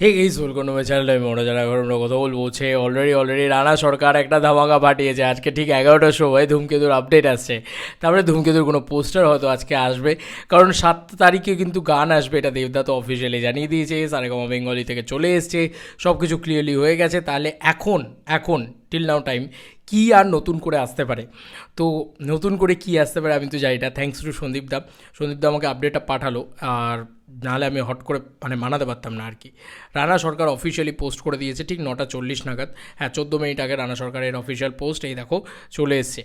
হে এই সোল কোনো চ্যানেলে আমি ওরা যারা এখন আমরা কথা বলব। সে অলরেডি অলরেডি রানা সরকার একটা ধামাকা পাঠিয়েছে। আজকে ঠিক এগারোটার সময় ধূমকেতুর আপডেট আসছে। তারপরে ধূমকেতুর কোনো পোস্টার হয়তো আজকে আসবে। কারণ সাত তারিখে কিন্তু গান আসবে, এটা দেবদা তো অফিসিয়ালি জানিয়ে দিয়েছে। সারেগামা বেঙ্গলি থেকে চলে এসছে। সব কিছু ক্লিয়ারলি হয়ে গেছে। তাহলে এখন এখন টিল নাও টাইম কী আর নতুন করে আসতে পারে? তো নতুন করে কী আসতে পারে আমি তো জানি না। Thanks to Sandeep da. Sandeep da আমাকে আপডেটটা পাঠালো। আর নাহলে আমি হট করে মানে মানাতে পারতাম না আর কি রানা সরকার অফিসিয়ালি পোস্ট করে দিয়েছে, ঠিক নটা চল্লিশ নাগাদ। হ্যাঁ চোদ্দ মিনিট আগে রানা সরকারের অফিসিয়াল পোস্ট এই দেখো, চলে এসছে।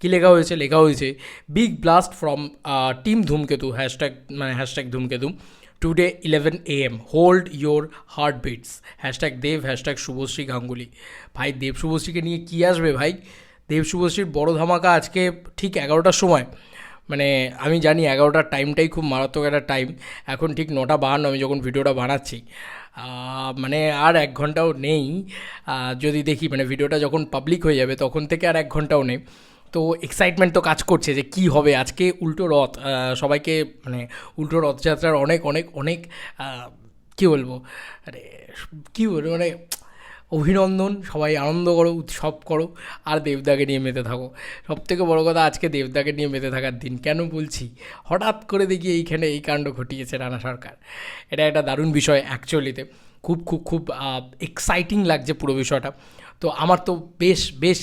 কী লেখা হয়েছে? লেখা হয়েছে big blast from team Dhumketu hashtag মানে hashtag Dhumketu today eleven A M hold your heart beats hashtag Dev hashtag Subhashree Ganguly. ভাই, দেব শুভশ্রীকে নিয়ে কী আসবে ভাই? দেব শুভশ্রীর বড় ধামাকা আজকে ঠিক এগারোটার সময়। মানে আমি জানি এগারোটার টাইমটাই খুব মারাত্মক একটা টাইম এখন ঠিক নটা বাহান্ন আমি যখন ভিডিওটা বানাচ্ছি মানে আর এক ঘন্টাও নেই। যদি দেখি মানে ভিডিওটা যখন পাবলিক হয়ে যাবে, তখন থেকে আর এক ঘন্টাও নেই। তো এক্সাইটমেন্ট তো কাজ করছে যে কি হবে? আজকে উল্টো রথ সবাইকে মানে উল্টো রথযাত্রার অনেক অনেক অনেক কী বলব? আরে, কী বলব? মানে অভিনন্দন, সবাই আনন্দ করো, উৎসব করো, আর দেবদাকে নিয়ে মেতে থাকো। সব থেকে বড়ো কথা আজকে দেবদাকে নিয়ে মেতে থাকার দিন। কেন বলছি? হঠাৎ করে দেখি এইখানে এই কাণ্ড ঘটিয়েছে রানা সরকার। এটা একটা দারুণ বিষয় অ্যাকচুয়ালিতে খুব খুব খুব এক্সাইটিং লাগছে পুরো বিষয়টা। তো আমার তো বেশ বেশ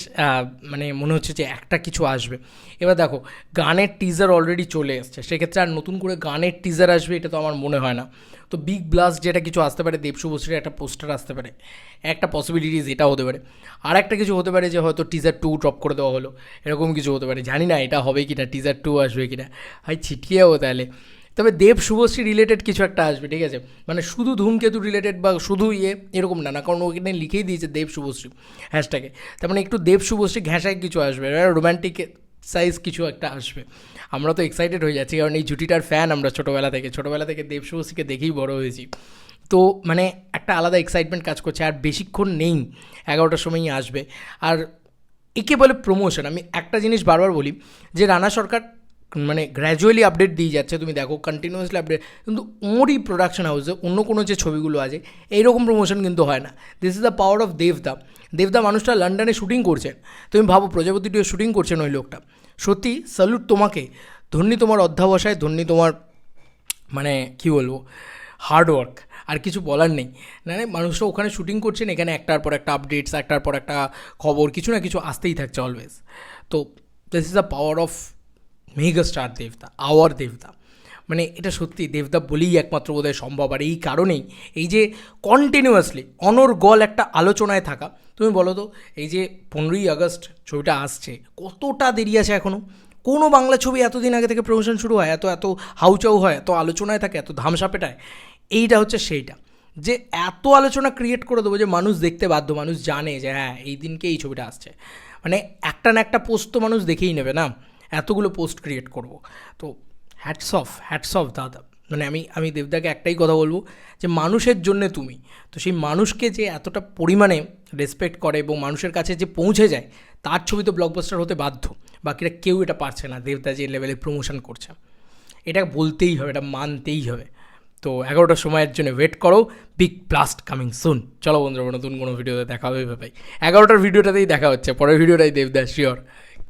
মানে মনে হচ্ছে যে একটা কিছু আসবে। এবার দেখো, গানের টিজার অলরেডি চলে এসছে। সেক্ষেত্রে আর নতুন করে গানের টিজার আসবে এটা তো আমার মনে হয় না। তো বিগ ব্লাস্ট যেটা কিছু আসতে পারে দেব শুভশ্রীর একটা পোস্টার আসতে পারে। একটা পসিবিলিটিজ এটা হতে পারে। আর একটা কিছু হতে পারে যে হয়তো টিজার টু ড্রপ করে দেওয়া হলো। এরকম কিছু হতে পারে। জানি না এটা হবে কি না টিজার টু আসবে কি না ভাই ছিটিয়েও তাহলে। তবে দেব শুভশ্রী রিলেটেড কিছু একটা আসবে, ঠিক আছে? মানে শুধু ধূমকেতু রিলেটেড বা শুধু ইয়ে এরকম না না, কারণ ওখানে লিখেই দিয়েছে দেব শুভশ্রী হ্যাশট্যাগে তার মানে একটু দেব শুভশ্রী ঘেঁষায় কিছু আসবে রোম্যান্টিক সাইজ কিছু একটা আসবে। আমরা তো এক্সাইটেড হয়ে যাচ্ছি, কারণ এই জুটিটার ফ্যান আমরা ছোটোবেলা থেকে ছোটোবেলা থেকে দেব শুভশ্রীকে দেখেই বড় হয়েছি। তো মানে একটা আলাদা এক্সাইটমেন্ট কাজ করছে, আর বেশিক্ষণ নেই, এগারোটার সময়ই আসবে। আর একে বলে প্রমোশন আমি একটা জিনিস বারবার বলি, যে রানা সরকার মানে গ্র্যাজুয়ালি আপডেট দিয়ে যাচ্ছে। তুমি দেখো কন্টিনিউয়াসলি আপডেট কিন্তু ওরই প্রোডাকশন হাউসে অন্য কোনো যে ছবিগুলো আছে, এইরকম প্রমোশন কিন্তু হয় না। This is the power of Debda Debda মানুষটা লন্ডনে শুটিং করছেন তুমি ভাবো প্রজাপতি টুয়ে শুটিং করছেন ওই লোকটা। সত্যি স্যালুট তোমাকে। ধন্যী তোমার অধ্যাবসায়, ধন্যী তোমার মানে কি বলব হার্ডওয়ার্ক আর কিছু বলার নেই। মানে মানুষরা ওখানে শুটিং করছেন এখানে একটার পর একটা আপডেটস একটার পর একটা খবর, কিছু না কিছু আসতেই থাকছে অলওয়েজ তো this is the power of mega star দেবতা আওয়ার দেবতা। মানে এটা সত্যি দেবদা বলেই একমাত্র বোধহয় সম্ভব। আর এই কারণেই এই যে কন্টিনিউয়াসলি অনর্গল একটা আলোচনায় থাকা, তুমি বলো তো, এই যে পনেরোই আগস্ট ছবিটা আসছে, কতটা দেরি আছে এখনও কোনো বাংলা ছবি এতদিন আগে থেকে প্রমোশন শুরু হয়, এত এত হাউচাউ হয়, এত আলোচনায় থাকে, এত ধামসা পেটায় এইটা হচ্ছে সেইটা। যে এত আলোচনা ক্রিয়েট করে দেবো যে মানুষ দেখতে বাধ্য, মানুষ জানে যে হ্যাঁ এই দিনকে এই ছবিটা আসছে। মানে একটা না একটা পোস্ট তো মানুষ দেখেই নেবে না? এতগুলো পোস্ট ক্রিয়েট করব। তো হ্যাটস অফ হ্যাটস অফ দাদা। মানে আমি আমি দেবদাকে একটাই কথা বলব যে মানুষের জন্যে তুমি। তো সেই মানুষকে যে এতটা পরিমাণে রেসপেক্ট করে এবং মানুষের কাছে যে পৌঁছে যায়, তার ছবি তো ব্লকবাস্টার হতে বাধ্য। বাকিরা কেউ এটা পারছে না, দেবদা যে লেভেলে প্রমোশন করছে। এটা বলতেই হবে, এটা মানতেই হবে। তো এগারোটার সময়ের জন্য ওয়েট করো বিগ ব্লাস্ট কামিং সুন চলো বন্ধুরা নতুন কোনো ভিডিওতে দেখা হবে ভাই এগারোটার ভিডিওটাতেই দেখা হচ্ছে, পরের ভিডিওটাই দেবদাস শিওর